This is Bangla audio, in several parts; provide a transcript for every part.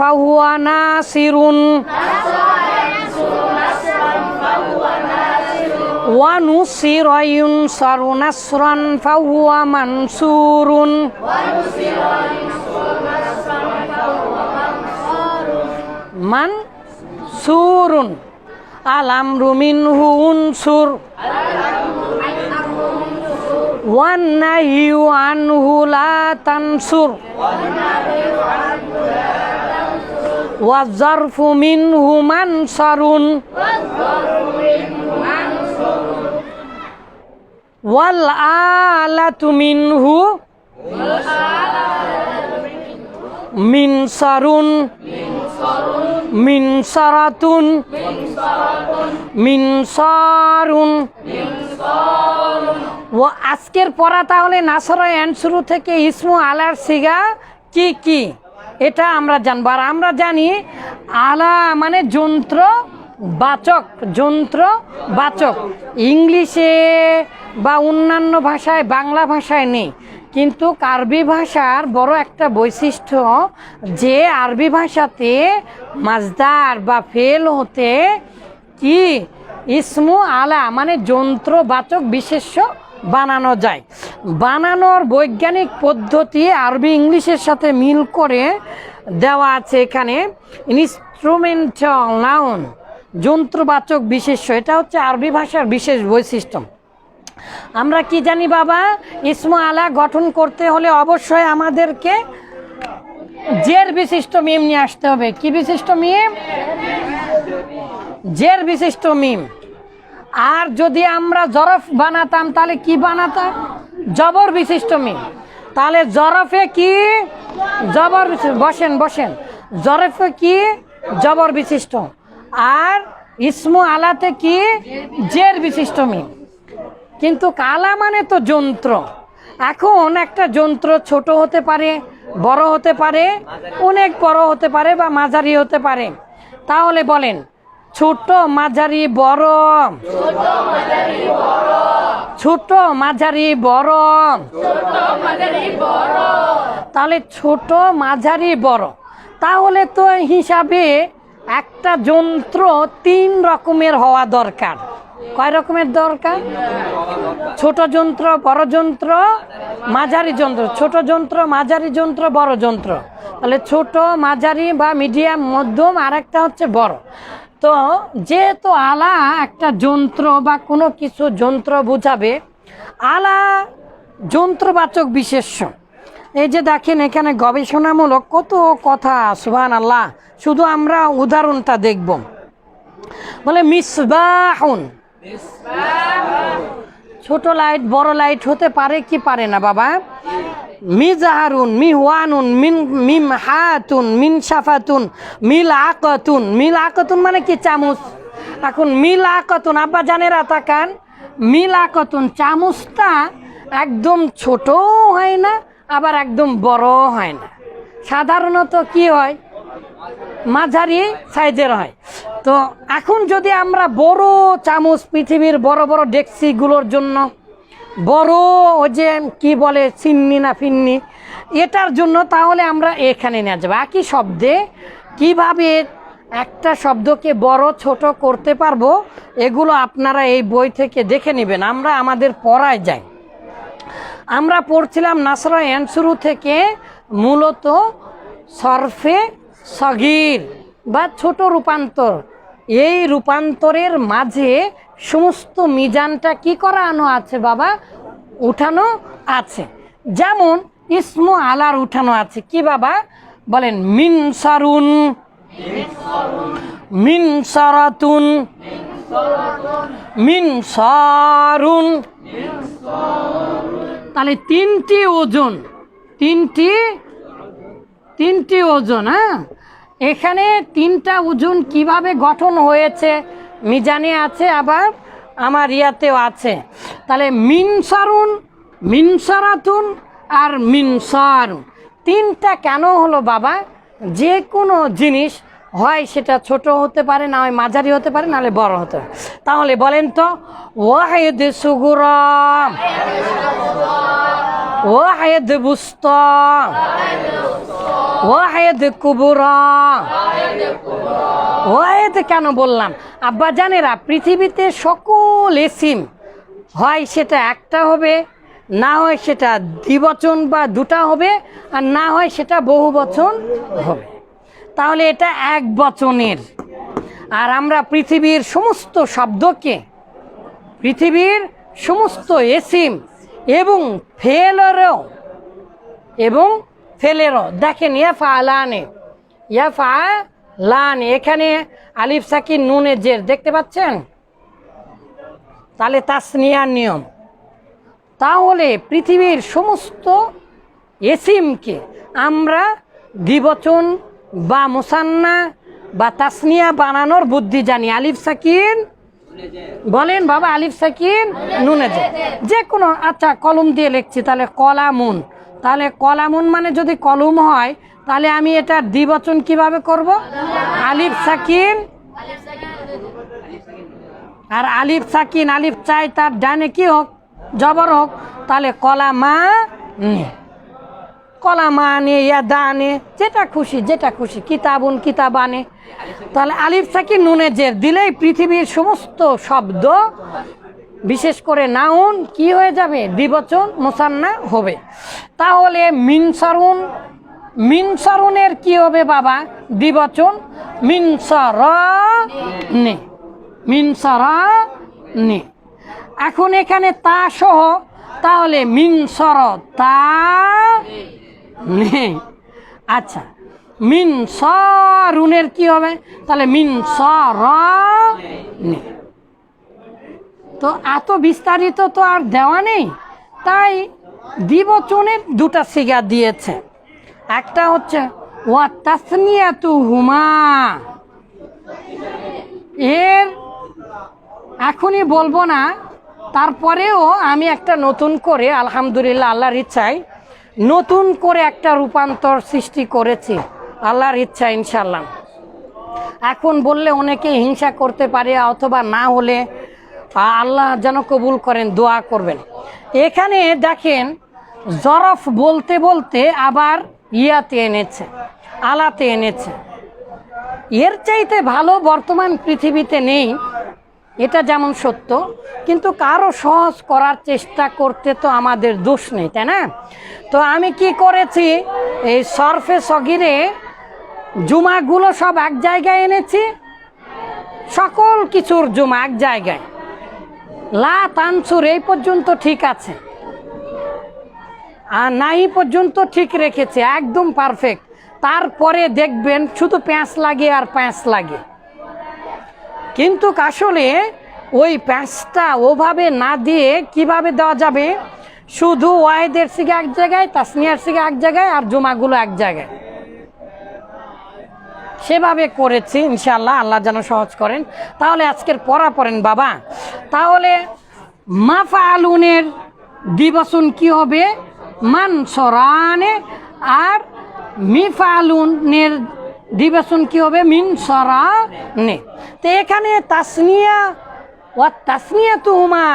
فهو ناصر ونصر ينصر نصرا فهو منصور من سور الأمر منه أنصر والنهي عنه لا تنصر والنهي عنه لا تنصر ওয়াজারফু মিনহু মানসারুন। ওয়াল আলাতু মিনহু মিনসারুন। মিনসারাতুন। মিনসারুন। ও আজকের পড়া তাহলে নাসর অ্যান্ডসরু থেকে ইসমু আলার সিগা কি কি? এটা আমরা জানব। আর আমরা জানি আলা মানে যন্ত্র বাচক যন্ত্র বাচক ইংলিশে বা অন্যান্য ভাষায় বাংলা ভাষায় নেই। কিন্তু আরবি ভাষার বড় একটা বৈশিষ্ট্য যে আরবি ভাষাতে মাজদার বা ফেল হতে কি? ইসমু আলা মানে যন্ত্রবাচক বিশেষ্য বানানো যায়। বানানোর বৈজ্ঞানিক পদ্ধতি আরবি ইংলিশের সাথে মিল করে দেওয়া আছে এখানে। ইনস্ট্রুমেন্টাল নাউন যন্ত্রবাচক বিশেষ্য, এটা হচ্ছে আরবি ভাষার বিশেষ বৈশিষ্ট্য। আমরা কি জানি বাবা? ইসমু আলা গঠন করতে হলে অবশ্যই আমাদেরকে জের বিশিষ্ট মিম নিয়ে আসতে হবে। কি বিশিষ্ট মিম? জের বিশিষ্ট মিম। আর যদি আমরা জরফ বানাতাম, তাহলে কি বানাতাম জবর বিশিষ্ট মিম তাহলে জরফে কি? জবর বসেন বসেন। জরফে কি? জবর বিশিষ্ট। আর ইসমু আলাতে কি? জের বিশিষ্ট মিম কিন্তু কালা মানে তো যন্ত্র। এখন একটা যন্ত্র ছোট হতে পারে, বড় হতে পারে, অনেক বড় হতে পারে বা মাঝারি হতে পারে। তাহলে বলেন ছোট মাঝারি বড়। ছোট মাঝারি বড়। তাহলে ছোট মাঝারি বড়। তাহলে তো হিসাবে একটা যন্ত্র তিন রকমের হওয়া দরকার। কয় রকমের দরকার? ছোট যন্ত্র, বড় যন্ত্র, মাঝারি যন্ত্র। ছোট যন্ত্র, মাঝারি যন্ত্র, বড় যন্ত্র। তাহলে ছোট, মাঝারি বা মিডিয়াম, মধ্যম আর একটা হচ্ছে বড়। তো যেহেতু আলা একটা যন্ত্র বা কোনো কিছু যন্ত্র বোঝাবে, আলা যন্ত্রবাচক বিশেষ্য। এই যে দেখেন এখানে গবেষণামূলক কত কথা সুবহান আল্লাহ শুধু আমরা উদাহরণটা দেখব। বলে, মিসবাহুন। ছোট লাইট, বড় লাইট হতে পারে কি পারে না, বাবা? মিজাহারুন মিহওয়ানুন মিন মিম হাতুন মিন সাফাতুন মিল আকতুন মিল আকতুন মানে কি? চামচ। এখন মিল আকতুন আব্বা জানেরা তাকান। মিল আকতুন চামচটা একদম ছোটও হয় না, আবার একদম বড় হয় না। সাধারণত কি হয়? মাঝারি সাইজের হয়। তো এখন যদি আমরা বড় চামচ পৃথিবীর বড় বড় ডেক্সিগুলোর জন্য বড় ওই যে কি বলে চিন্নি না ফিন্নি, এটার জন্য তাহলে আমরা এখানে নিয়ে যাব। একই শব্দে কীভাবে একটা শব্দকে বড় ছোট করতে পারব, এগুলো আপনারা এই বই থেকে দেখে নেবেন। আমরা আমাদের পড়ায় যাই। আমরা পড়ছিলাম নাসরা অ্যানসুরু থেকে মূলত সরফে সগির বা ছোট রূপান্তর। এই রূপান্তরের মাঝে সমস্ত মিজানটা কি করানো আছে বাবা? উঠানো আছে। যেমন ইসমু আলার উঠানো আছে। কি বাবা? বলেন, মিন সারুন। মিন সারাতুন। মিন সারুন। তাহলে তিনটি ওজন। তিনটি তিনটি ওজন হ্যাঁ? এখানে তিনটা ওজন কীভাবে গঠন হয়েছে? মিজানে আছে, আবার আমার ইয়াতেও আছে। তাহলে মিনসারুন, মিনসারাতুন আর মিনসারুন। তিনটা কেন হলো বাবা? যে কোনো জিনিস হয় সেটা ছোট হতে পারে, না হয় মাঝারি হতে পারে নাহলে বড় হতে পারে। তাহলে বলেন তো, ওয়াহেদ সুগুরম, ওয়াহেদ বুস্ত ওয়াহেদ কুবুরা। ওয়াহেদ কেন বললাম? আব্বা জানেরা, পৃথিবীতে সকল এসিম, হয় সেটা একটা হবে, না হয় সেটা দ্বিবচন বা দুটা হবে, আর না হয় সেটা বহু বচন হবে। তাহলে এটা এক বচনের। আর আমরা পৃথিবীর সমস্ত শব্দকে, পৃথিবীর সমস্ত এসিম এবং ফেলেরও এবং ফেলেরও দেখেন ইয়া ইয়াফা আলানে ইয়াফা লানে এখানে আলিফ সাকিন নুনের জের, দেখতে পাচ্ছেন? তাহলে তাসনিয়ার নিয়ম। তাহলে পৃথিবীর সমস্ত এসিমকে আমরা দ্বিবচন বা মুসান্না বা তাসনিয়া বানানোর বুদ্ধি জানি। আলিফ সাকিন, বলেন বাবা, আলিফ সাকিন নুনে যে কোনো আচ্ছা কলম দিয়ে লিখছি, তাহলে কলামুন। তাহলে কলামুন মানে যদি কলম হয়, তাহলে আমি এটা দ্বিবচন কীভাবে করব? আলিফ সাকিন। আর আলিফ সাকিন, আলিফ চাই তার ডানে কি হোক, জবর হোক, তাহলে কলামা নে। কলামা আনে ইয়া দানে যেটা খুশি যেটা খুশি, কিতাবুন কিতাবানে তাহলে আলিফ সাকিন নুনে জের দিলেই পৃথিবীর সমস্ত শব্দ বিশেষ করে নাউন, কি হয়ে যাবে? দ্বিবচন মোসান্না হবে। তাহলে মিনসারুন, মিনসারুনের কি হবে বাবা? দ্বিবচন মিনসর নে মিনসরা নে এখন এখানে তা সহ, তাহলে মিনসর তা নে আচ্ছা মিন সরুনের কি হবে? তাহলে মিন সর নে তো এত বিস্তারিত তো আর দেওয়া নেই। তাই দ্বিবচনের দুটা সিগা দিয়েছে। একটা হচ্ছে, ওয়া তাসনিয়াতু হুমা। এর এখনই বলব না, তারপরেও আমি একটা নতুন করে, আলহামদুলিল্লাহ, আল্লাহর ইচ্ছায় নতুন করে একটা রূপান্তর সৃষ্টি করেছি, আল্লাহর ইচ্ছা ইনশাল্লাহ এখন বললে অনেকে হিংসা করতে পারে, অথবা না হলে আল্লাহ যেন কবুল করেন, দোয়া করবেন। এখানে দেখেন, জরফ বলতে বলতে আবার ইয়াতে এনেছে, আলাতে এনেছে। এর চাইতে ভালো বর্তমান পৃথিবীতে নেই, এটা যেমন সত্য, কিন্তু কারও সহজ করার চেষ্টা করতে তো আমাদের দোষ নেই, তাই না? তো আমি কি করেছি, এই সরফে সগিরে জুমাগুলো সব এক জায়গায় এনেছি, সকল কিছুর জুমা এক জায়গায়। লা তানসুর এই পর্যন্ত ঠিক আছে। আর নাই পর্যন্ত ঠিক রেখেছে, একদম পারফেক্ট তারপরে দেখবেন শুধু প্যাঁচ লাগে আর প্যাঁচ লাগে। কিন্তু আসলে ওই প্যাঁচটা ওভাবে না দিয়ে কীভাবে দেওয়া যাবে? শুধু ওয়াহেদের সিগে এক জায়গায়, তাসনিয়ার সিগে এক জায়গায় আর জুমাগুলো এক জায়গায়। সেভাবে করেছি ইনশাল্লাহ আল্লাহ যেন সহজ করেন। তাহলে আজকের পড়া পড়েন বাবা। তাহলে মাফা আলুনের দিবসন কি হবে? মানসরানে আর মিফালুনের দিবসন কি হবে? মিন সরানে। তো এখানে তাসনিয়া ও তাসনিয়া তুমা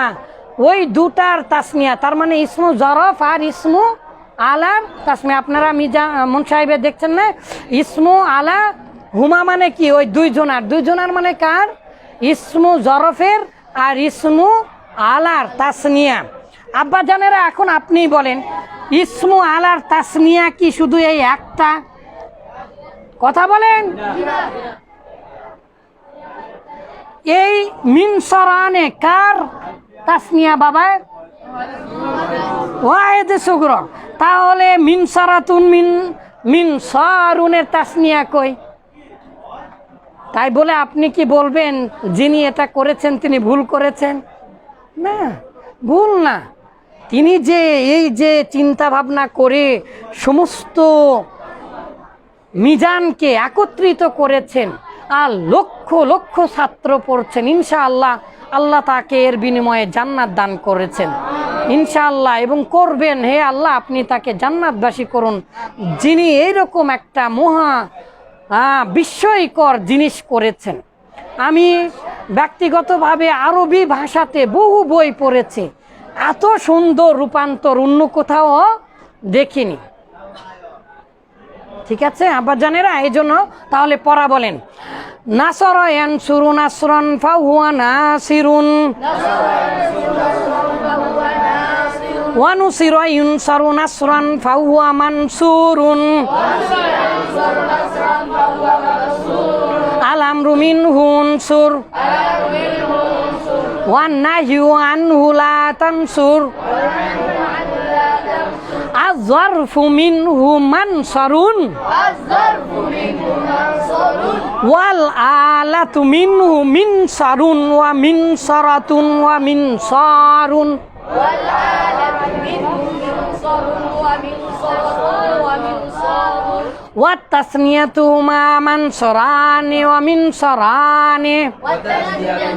ওই দুটার তাসনিয়া। তার মানে ইসমু জরফ আর ইসমু আলার তাসমিয়া আপনারা মিজা মন সাহেবের দেখছেন না? ইসমু আলা হুমা মানে কি? ওই দুইজনার। দুইজনার মানে কার? ইসমু জরফের আর ইসমু আলার তাসনিয়া। আব্বা জানেরা, এখন আপনি বলেন, ইসমু আলার তাসনিয়া কি শুধু এই একটা? কথা বলেন। এই মিনসরানে কার তাসনিয়া বাবা ওয়াহেদ সুগ্র। তাহলে মিনসারাতুন মিন মিনসারুনের তাসনিয়া কই? তাই বলে আপনি কি বলবেন, যিনি এটা করেছেন তিনি ভুল করেছেন? না, ভুল না। তিনি যে এই যে চিন্তা ভাবনা করে সমস্ত মিজানকে একত্রিত করেছেন আর লক্ষ লক্ষ ছাত্র পড়ছেন, ইনশাআল্লাহ আল্লাহ তাকে এর বিনিময়ে জান্নাত দান করেছেন। ইনশাআল্লাহ, এবং করবেন, হে আল্লাহ, আপনি তাকে জান্নাতবাসী করুন। যিনি এইরকম একটা মহা বিস্ময়কর জিনিস করেছেন। আমি ব্যক্তিগতভাবে আরবি ভাষাতে বহু বই পড়েছি। এত সুন্দর রূপান্তর, অন্য কোথাও দেখিনি। ঠিক আছে আব্বা জানেরা এই জন্য তাহলে পড়া বলেন। নাসর ইয়ানসুরু নাসরান ফাহুয়া নাসিরুন। ونصر ينصر نصرا فهو منصور الأمر منه انصر والنهي عنه لا تنصر الظرف منه منصر الظرف منه منصر والآلة منه منصر ومنصرة ومنصار والآلة منه منصر ومنصر ومنصار والتثنية ما منصران ومنصران والتسمية